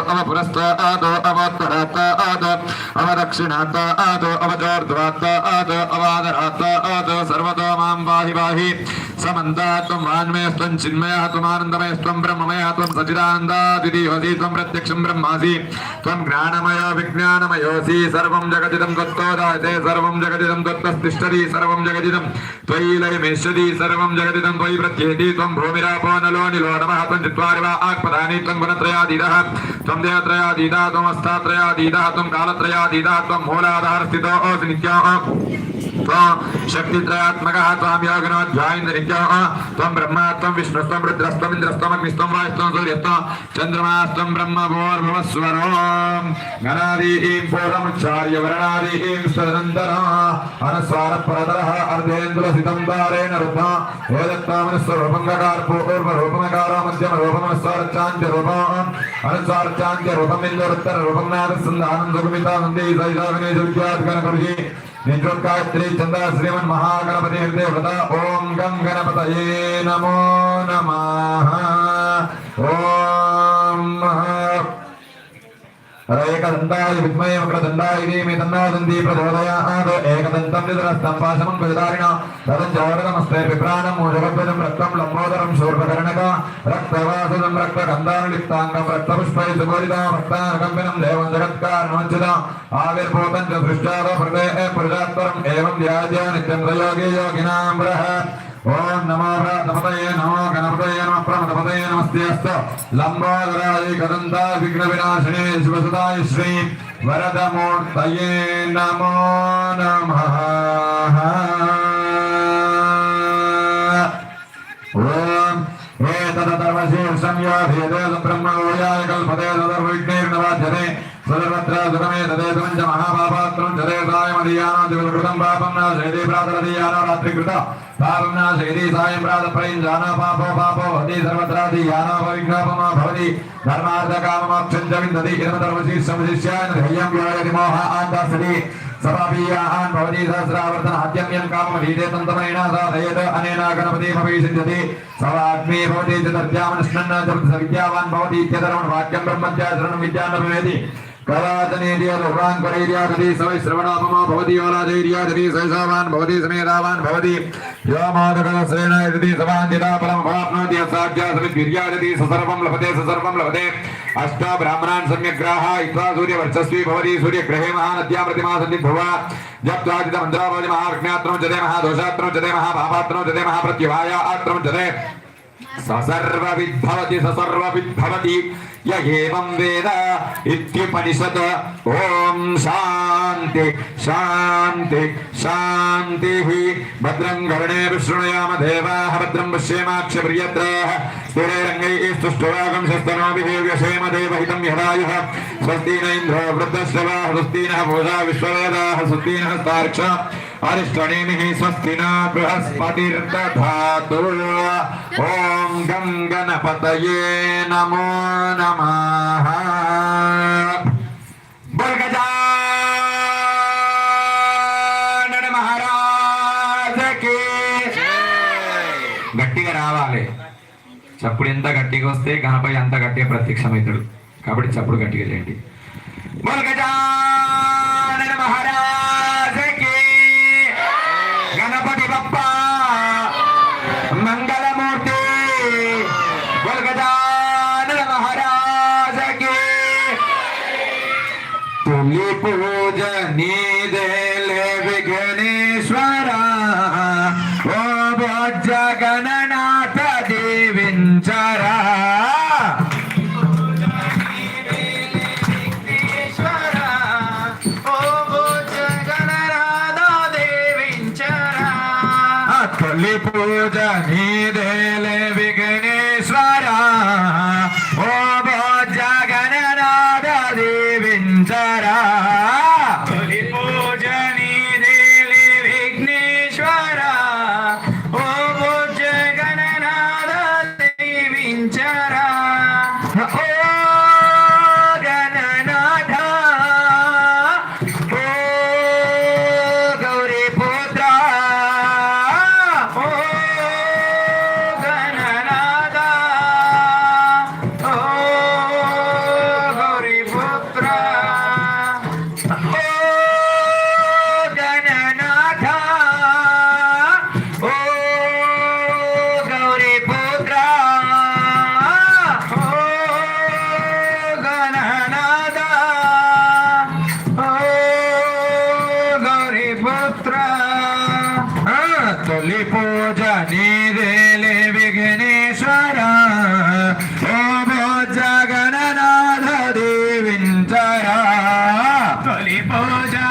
अवश्चात् अवपुरस्तात् अवोत्तरात् अवदक्षिणात् अवचोर्ध्वात् अवादरात् सर्वतो मां पाहि సమంతాత్వం వాన్మయస్వం చిన్మయాత్మానందమయస్వం బ్రహ్మమయాత్వం సచిదానందాదిదేవసి త్వం ప్రత్యక్షం బ్రహ్మాసి త్వం జ్ఞానమయో విజ్ఞానమయోసి సర్వం జగతిదం తత్తోదాయతే సర్వం జగతిదం తత్తస్తిష్టది సర్వం జగతిదం త్వయి లయమేశ్వది సర్వం జగతిదం త్వయి ప్రత్యేతి త్వం భూమిరాపో నలో నిలో నమ త్వం చత్వారి వా ఆత్మదాని త్వం గుణత్రయాధీర త్వం దేహత్రయాధీత త్వం అస్థాత్రయాధీత త్వం కాలత్రయాధీత త్వం మూలాధార స్థితో నిత్యా శక్తిత్రయాత్మక త్వం యోగనోధ్యాయింద్రిత్యోహ త్వం బ్రహ్మాత్వం విష్ణుస్వం రుద్రస్వం ఇంద్రస్వం అగ్నిస్వం వాయుస్వం సూర్యస్వం చంద్రమాస్వం బ్రహ్మభోర్భవస్వరోం గణాదీం పూర్వముచ్చార్య వర్ణాదీం సదనంతర అనస్వార పరదర అర్ధేంద్ర సిదంబారేణ రుద్ధ వేదత్తామన స్వరూపంగకార పూర్వ రూపమకార మధ్యమ రూపమనస్వార్చాంత్య రూపం అనస్వార్చాంత్య రూపం ఇంద్ర ఉత్తర రూపం నాద సంధానం సుగమితా నంది సైదాగణేశ నిద్రోక్తాత్రి చంద శ్రీమన్ మహాగణపతి హృదయ వృత ఓం గం గణపతయే నమో నమ. ఓం ഏകദന്തായ വിസ്മയ പ്രദന്തായ വീമേ തന്നാദന്തി പ്രചോദയാത് ഏകദന്തം നിതരസ്തംഭാഷമം കുരുതാരിണ തദം ചോരതമസ്തേ വിപ്രാണം മൂലകത്വനം രക്തം ലംബോദരം ശൂർപകരണക രക്തവാസുതം രക്തകന്ധാനുലിപ്താംഗം രക്തപുഷ്പരിതുപോലിത രക്താനകമ്പനം ദേവം ജഗത്കാരണോച്യുത ആവിർഭൂതം ച സൃഷ്ടാത പ്രജേ പ്രജാത്വരം ഏവം വ്യാജ നിത്യം പ്രയോഗേ യോഗിനാം ബ്രഹ ఓం నమో రాధపతయే నమో గణపతయే నమ ప్రమదపతయే నమస్తేస్త లంబాధరాయ కదంతా విఘ్న వినాశినే శివసదాయ శ్రీ వరదమూర్తయే నమో నమ. ఓం ఏ తదర్వశేషం యా భేదేద బ్రహ్మ ఓయాయ కల్పతే తదర్విఘ్నేర్నవాధ్యతే పాపం నా శైలీ సాయం ప్రాత ప్రయం జానా పాపో పాపో హతి సర్వత్రా యానా పవిఘ్రాపమా భవతి ధర్మార్థ కామమాప్యం చ విందతి కిరమ ధర్మశీ సమశిష్యాన్ హయ్యం వ్యాయతి మోహ ఆందాస్తి సమాపీయాహాన్ భవతి సహస్రావర్తన అత్యమ్యం కామం హీతే తంతమైన సాధయత అనేన గణపతి భవిష్యతి సవాగ్ని భవతి చ దర్జామనుష్ణన్న విద్యావాన్ భవతి ఇత్యతరం వాక్యం బ్రహ్మత్యాచరణం విద్యాన్న భవేది प्रवातनेर्याद भगवान् परेर्यादति सवै श्रवणापमा भवति योलादैर्यादति सैसावान् भवति, समेधावान् भवति। यो मादकश्रेण यदति समान्दिता परं प्राप्नोति यस्साध्या समिद्विर्यादति ससर्वं लभते ससर्वं लभते। अष्टा ब्राह्मणान् सम्यग्राः इत्वा सूर्यवर्चस्वी भवति, सूर्यग्रहे महानद्या प्रतिमा सन्निभवा जप्त्वादितमन्द्रावलि महार्ज्ञात्रं जते, महादोषात्रं जते महाभावात्रं जते महाप्रत्युभाया आत्रं जते। ससर्वविद्भवति ससर्वविद्भवति। य एवं वेद इत्युपनिषत् ॐ शान्ति शान्ति, शान्तिः। भद्रं कर्णे विशृणुयाम देवाः, भद्रं पश्येमाक्षप्रियत्राः। स्थिरैरङ्गैः देवहितं यदायुः। इन्द्रो वृद्धश्रवाः विश्ववेदाः अरिष्टनेमिः स्वस्ति न बृहस्पतिर्दधातु ॐ गं गणपतये नमो नमः बोल గజానన మహారాజకి గట్టిగా రావాలి చప్పుడు ఎంత గట్టిగా వస్తే గణపతి అంత గట్టిగా ప్రత్యక్షమవుతాడు కాబట్టి చప్పుడు గట్టిగా చేయండి బోల్ ಲಿಪೂಜ ನೀ ದೇಲೆ ವಿಘ್ನೇಶ್ವರ Raja.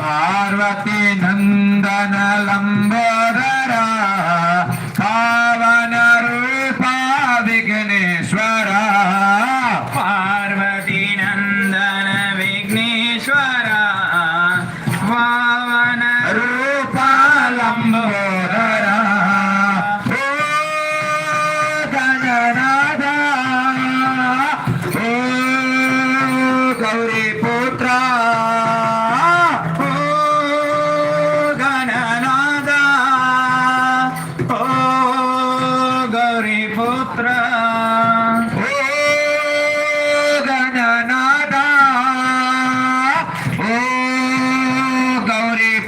பார்வதி நந்தன லம்போதர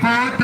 గౌరీ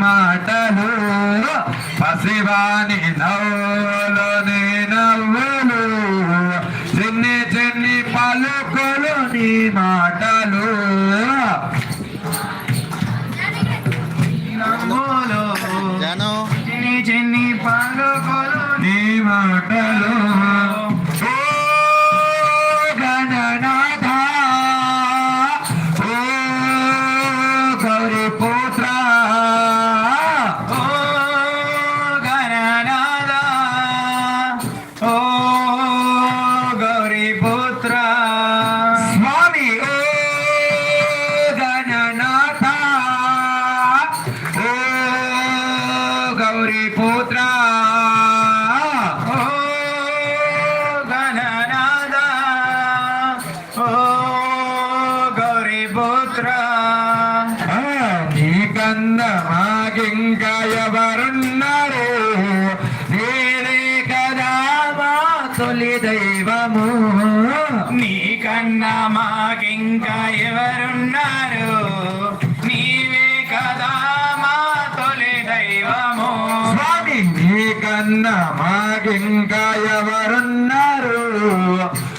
మాటలు పసివాణి నవ్వులు గౌరీ పుత్ర ఓ గణనాద ఓ గౌరీ పుత్ర ఆ, నీకన్న మాకింక ఎవరున్నారు నేనే కదా మా తొలి దైవము. నీకన్నా మాకింకా ఎవరున్నారు నీకన్న మాకింకా ఎవరున్నారు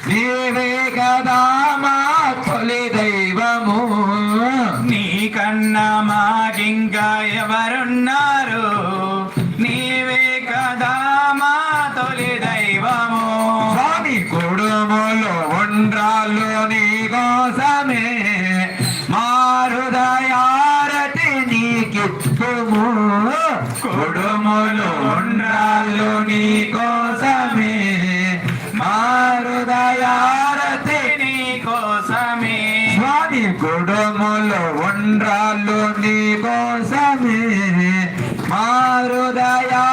నీవే కదా మా తొలి దైవము. నీకన్నా మాకింకా ఎవరున్నారు నీవే కదా మా తొలి దైవము. స్వామి కుడుములు ఉండ్రాలు నీ కోసమే కుడుములు ఉండ్రాలు నీ కోసమే మారుదయారతి నీ కోసమే స్వామి కుడుములు ఉండ్రాలు నీ కోసమే మారుదయా